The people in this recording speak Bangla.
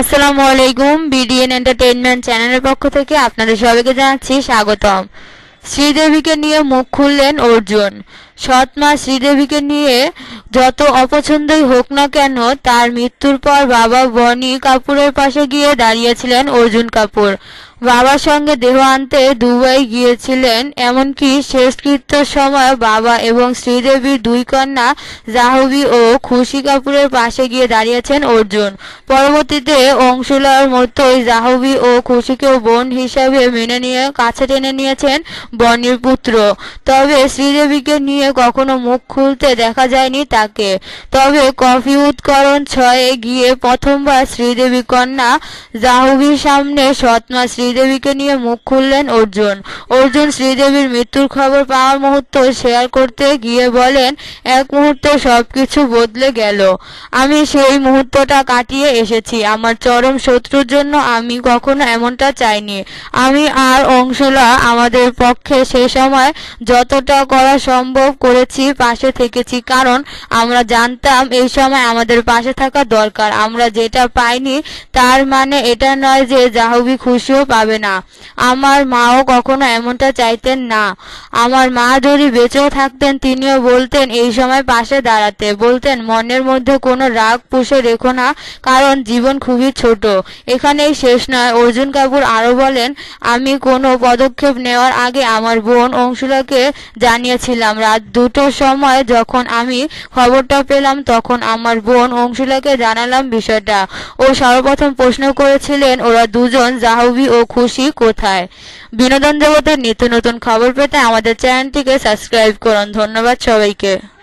আসসালামু আলাইকুম, বিডিএন এন্টারটেইনমেন্ট চ্যানেলের পক্ষ থেকে আপনাদের সবাইকে জানাচ্ছি স্বাগতম। শ্রীদেবীকে নিয়ে মুখ খুললেন অর্জুন। সৎ মা শ্রীদেবীকে নিয়ে যত অপছন্দই হোক না কেন, তার মৃত্যুর পর বাবা বনি কাপুরের পাশে গিয়ে দাঁড়িয়েছিলেন অর্জুন কাপুর। বাবার সঙ্গে দেহ আনতে দুবাই গিয়েছিলেন, এমনকি শেষকৃত্যর সময় বাবা এবং শ্রীদেবীর দুই কন্যা জাহ্নবী ও খুশি কাপুরের পাশে গিয়ে দাঁড়িয়েছেন অর্জুন। পরবর্তীতে অংশুলার মতোই জাহবি ও খুশিকেও বোন হিসাবে মেনে নিয়ে, কাছে টেনে নিয়েছেন বনির পুত্র। তবে শ্রীদেবীকে নিয়ে কখনো মুখ খুলতে দেখা যায়নি তাকে। তবে কফি উৎকরণ ছয়ে গিয়ে প্রথমবার শ্রীদেবী কন্যা জাহ্নবীর সামনে সৎমা শ্রীদেবীকে নিয়ে মুখ খুললেন অর্জুন। অর্জুন শ্রীদেবীর মৃত্যুর খবর পাওয়ার মুহূর্ত শেয়ার করতে গিয়ে বলেন, এক মুহূর্তে সবকিছু বদলে গেল। আমি সেই মুহূর্তটা কাটিয়ে এসেছি। আমার চরম শত্রুর জন্য আমি কখনো এমনটা চাইনি। আমি আর অংশলা আমাদের পক্ষে সে সময় যতটা করা সম্ভব করেছি, পাশে থেকেছি। কারণ আমরা জানতাম এই সময় আমাদের পাশে থাকা দরকার। আমরা যেটা পাইনি, তার মানে এটা নয় যে জাহবি খুশিও পাবে না। আমার মাও কখনো এমনটা চাইতেন না। আমার মা যদি বেঁচেও থাকতেন, তিনিও বলতেন, এই সময় পাশে দাঁড়াতে। বলতেন, মনের মধ্যে কোনো রাগ পুষে রেখো না, কারণ জীবন খুবই ছোট। এখানেই শেষ নয়। অর্জুন কাপুর আরও বলেন, আমি কোনো পদক্ষেপ নেওয়ার আগে আমার বোন অংশুলাকে জানিয়েছিলাম, রাত দুটোর সময় যখন আমি খবরটা পেলাম, তখন আমার বোন অংশুলাকে জানালাম বিষয়টা। ও সর্বপ্রথম প্রশ্ন করেছিলেন, ওরা দুজন জাহবি ও খুশি কোথায়? বিনোদন জগতের নিত্য নতুন খবর পেতে আমাদের চ্যানেলটিকে সাবস্ক্রাইব করুন। ধন্যবাদ সবাইকে।